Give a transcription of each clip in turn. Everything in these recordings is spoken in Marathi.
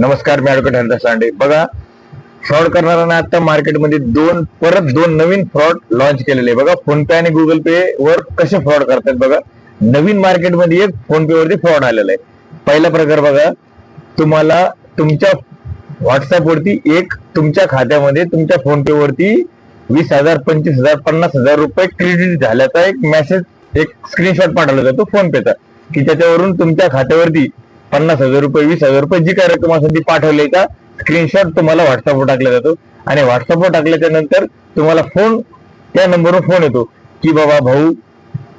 नमस्कार मी ऍडव्होकेट हरिदास लांडे. बघा फ्रॉड करणाऱ्यांना आता मार्केटमध्ये दोन परत दोन नवीन फ्रॉड लॉन्च केलेले. बघा फोन पे आणि गुगल पे वर कसे फ्रॉड करतात बघा. नवीन मार्केटमध्ये एक फोन पे वरती फ्रॉड आलेला आहे. पहिला प्रकार बघा तुम्हाला तुमच्या व्हॉट्सअप वरती एक तुमच्या खात्यामध्ये तुमच्या फोन पे वरती वीस हजार पंचवीस हजार पन्नास हजार रुपये क्रेडिट झाल्याचा एक मेसेज एक स्क्रीनशॉट पाठवला जातो फोनपेचा की त्याच्यावरून तुमच्या खात्यावरती पन्नास हजार रुपये वीस हजार रुपये जी काय रक्कम असेल ती पाठवली का स्क्रीनशॉट तुम्हाला व्हॉट्सअपवर टाकला जातो. आणि व्हॉट्सअपवर टाकल्याच्या नंतर तुम्हाला फोन त्या नंबरवर फोन येतो. की बाबा भाऊ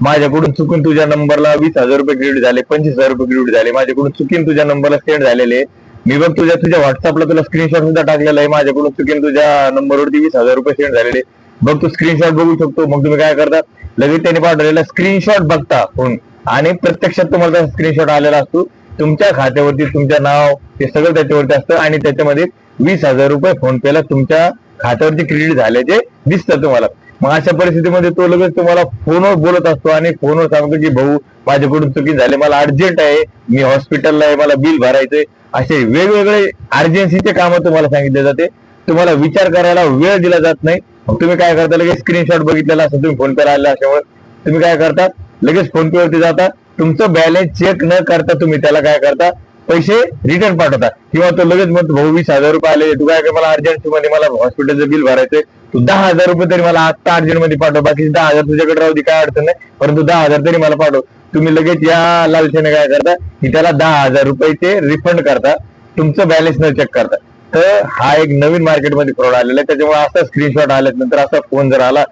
माझ्याकडून चुकून तुझ्या नंबरला वीस हजार रुपये क्रेडिट झाले पंचवीस हजार रुपये क्रेडिट झाले माझ्याकडून चुकीन तुझ्या नंबरला सेंड झालेले. मी बघ तुझ्या तुझ्या व्हॉट्सअपला तुला स्क्रीनशॉट सुद्धा टाकलेला आहे माझ्याकडून चुकीन तुझ्या नंबरवरती वीस हजार रुपये सेंड झालेले. बघ तू स्क्रीनशॉट बघू शकतो. मग तुम्ही काय करता? लगेच त्याने पाठवलेला स्क्रीनशॉट बघता फोन आणि प्रत्यक्षात तुम्हाला स्क्रीनशॉट आलेला असतो. तुमच्या खात्यावरती तुमचं नाव हे सगळं त्याच्यावरती असतं आणि त्याच्यामध्ये वीस हजार रुपये फोन पेला तुमच्या खात्यावरती क्रेडिट झाल्याचे दिसतं तुम्हाला. मग अशा परिस्थितीमध्ये तो लगेच तुम्हाला फोनवर बोलत असतो आणि फोनवर सांगतो की भाऊ माझ्याकडून चुकी झाले मला अर्जंट आहे मी हॉस्पिटलला आहे मला बिल भरायचंय. असे वेगवेगळे अर्जन्सीचे कामं तुम्हाला सांगितले जाते. तुम्हाला विचार करायला वेळ दिला जात नाही. तुम्ही काय करता लगेच स्क्रीनशॉट बघितलेला असं तुम्ही फोन पे आला असल्यामुळे तुम्ही काय करता लगेच फोन पे वरती जाता. तुमचं बॅलन्स चेक न करता तुम्ही त्याला काय करता? पैसे रिटर्न पाठवता. किंवा तो लगेच म्हणतो भाऊ वीस हजार रुपये आले. तू काय मला अर्जंटमध्ये मध्ये मला हॉस्पिटलचं बिल भरायचंय. तू दहा हजार रुपये तरी मला आत्ता अर्जंटमध्ये पाठव. बाकी दहा हजार तुझ्याकडे राहू दे काय अडचण नाही. परंतु दहा हजार तरी मला पाठव. तुम्ही लगेच या लालसेने काय करता? की त्याला दहा हजार रुपये ते रिफंड करता. तुमचं बॅलन्स न चेक करता. तर हा एक नवीन मार्केटमध्ये फ्रॉड आलेला आहे. त्याच्यामुळे असा स्क्रीनशॉट आल्यानंतर असा फोन जर आला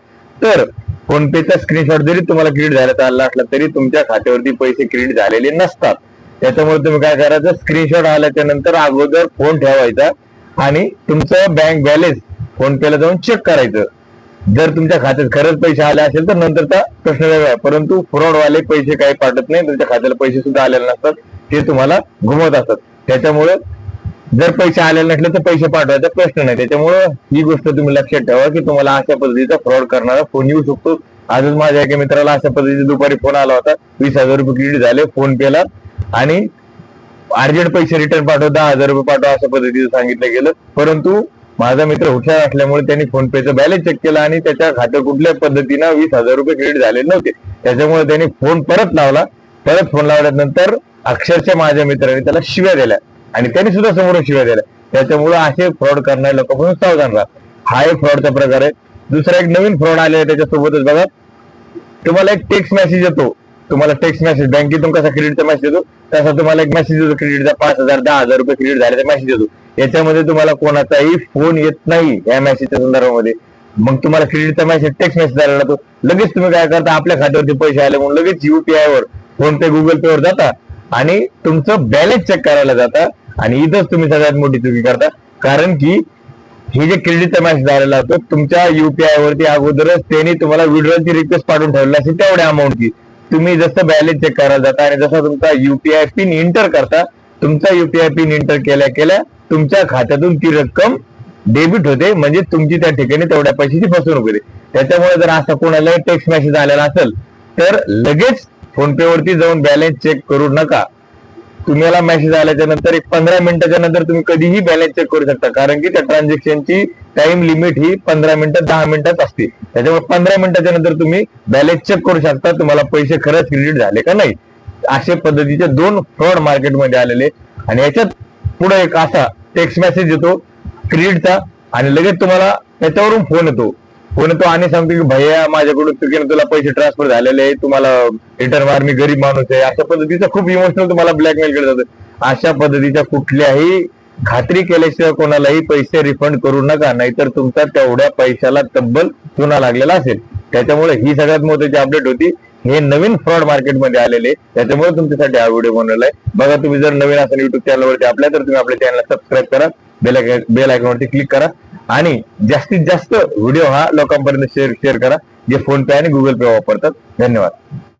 तर फोन पेचा स्क्रीनशॉट जरी तुम्हाला क्रेडिट झाल्याचा आला असला तरी तुमच्या खात्यावरती पैसे क्रेडिट झालेले नसतात. त्याच्यामुळे तुम्ही काय करायचं? स्क्रीनशॉट आल्याच्यानंतर अगोदर फोन ठेवायचा आणि तुमचं बँक बॅलेन्स फोन पेला जाऊन चेक करायचं. जर तुमच्या खात्यात खरंच पैसे आले असेल तर नंतरचा प्रश्न वेगळा परंतु फ्रॉड वाले पैसे काही पाठत नाही. तुमच्या खात्याला पैसे सुद्धा आलेले नसतात. ते तुम्हाला घुमवत असतात. त्याच्यामुळे जर पैसे आलेले नसले तर पैसे पाठवायचा प्रश्न नाही. त्याच्यामुळं ही गोष्ट तुम्ही लक्षात ठेवा की तुम्हाला अशा पद्धतीचा फ्रॉड करणारा फोन येऊ शकतो. आजच माझ्या एका मित्राला अशा पद्धतीचा दुपारी फोन आला होता. वीस हजार रुपये क्रेडिट झाले फोन पेला. आणि अर्जंट पैसे रिटर्न पाठव दहा हजार रुपये पाठव अशा पद्धतीचं सांगितलं गेलं. परंतु माझा मित्र हुशार असल्यामुळे त्यांनी फोन पेचं बॅलन्स चेक केला आणि त्याच्या खात्यात कुठल्या पद्धतीनं वीस हजार रुपये क्रेडिट झाले नव्हते. त्याच्यामुळे त्यांनी फोन परत लावला. परत फोन लावल्यानंतर अक्षरशः माझ्या मित्राने त्याला शिव्या दिल्या. आणि त्यांनी सुद्धा समोरून शिव्या दिल्या. त्याच्यामुळे असे फ्रॉड करणारे लोकांपासून सावधान राहा. हा एक फ्रॉडचा प्रकार आहे. दुसरा एक नवीन फ्रॉड आले त्याच्यासोबतच बघा. तुम्हाला एक टेक्स्ट मेसेज येतो. तुम्हाला टेक्स्ट मेसेज बँकेतून कसा क्रेडिटचा मेसेज येतो? तसा तुम्हाला एक मेसेज येतो क्रेडिटचा पाच हजार दहा हजार रुपये क्रेडिट झाल्याचा मेसेज येतो. याच्यामध्ये तुम्हाला कोणाचाही फोन येत नाही या मेसेजच्या संदर्भामध्ये. मग तुम्हाला क्रेडिटचा मेसेज टेक्स्ट मेसेज आला तो. लगेच तुम्ही काय करता? आपल्या खात्यावरती पैसे आले म्हणून लगेच युपीआय वर फोन पे गुगल पे वर जाता. आणि तुमचं बॅलन्स चेक करायला जाता. आणि इथंच तुम्ही सगळ्यात मोठी चुकी करता. कारण की हे जे क्रेडिटचा मॅसेज आलेला होतो तुमच्या युपीआय वरती अगोदरच त्यांनी तुम्हाला विड्रॉलची रिक्वेस्ट पाठवून ठेवली असेल तेवढ्या अमाऊंटची तुम्ही जसं बॅलन्स चेक करायला जाता आणि जसा तुमचा युपीआय पिन इंटर करता तुमचा युपीआय पिन इंटर केल्या केल्या तुमच्या खात्यातून ती रक्कम डेबिट होते म्हणजे तुमची त्या ठिकाणी तेवढ्या पैशाची फसवणूक होते. त्याच्यामुळे जर असा कोणाला टेक्स्ट मेसेज आलेला असेल तर लगेच फोन पे वरती जाऊन बॅलन्स चेक करू नका. तुम्हाला मेसेज आल्याच्यानंतर एक पंधरा मिनिटाच्या नंतर तुम्ही कधीही बॅलन्स चेक करू शकता. कारण की त्या ट्रान्झॅक्शनची टाइम लिमिट ही पंधरा मिनिटं दहा मिनिटात असते. त्याच्यामुळे पंधरा मिनिटाच्या नंतर तुम्ही बॅलन्स चेक करू शकता. तुम्हाला पैसे खरंच क्रेडिट झाले का नाही? अशा पद्धतीचे दोन फ्रॉड मार्केटमध्ये आलेले आणि याच्यात पुढे एक असा टेक्स्ट मेसेज येतो क्रेडिटचा आणि लगेच तुम्हाला त्याच्यावरून फोन येतो. कोणी तो आणि सांगतो की भैया माझ्याकडून चुकीने तुला पैसे ट्रान्सफर झालेले आहे तुम्हाला रिटर्न मार मी गरीब माणूस आहे. अशा पद्धतीचा खूप इमोशनल तुम्हाला ब्लॅकमेल केलं जातं. अशा पद्धतीच्या कुठल्याही खात्री केल्याशिवाय कोणालाही पैसे रिफंड करू नका. नाहीतर तुमचा तेवढ्या पैशाला तब्बल चुना लागलेला असेल. त्याच्यामुळे ही सगळ्यात महत्वाची अपडेट होती. हे नवीन फ्रॉड मार्केटमध्ये आलेले त्याच्यामुळे तुमच्यासाठी हा व्हिडिओ बनवला आहे. बघा तुम्ही जर नवीन असेल युट्यूब चॅनलवरती आपल्या तर तुम्ही आपल्या चॅनलला सबस्क्राईब करा. बेल बेल आयकॉनवरती क्लिक करा. आणि जास्तीत जास्त व्हिडिओ हा लोकांपर्यंत शेअर शेअर करा. जे फोन पे आणि गुगल पे वापरतात. धन्यवाद.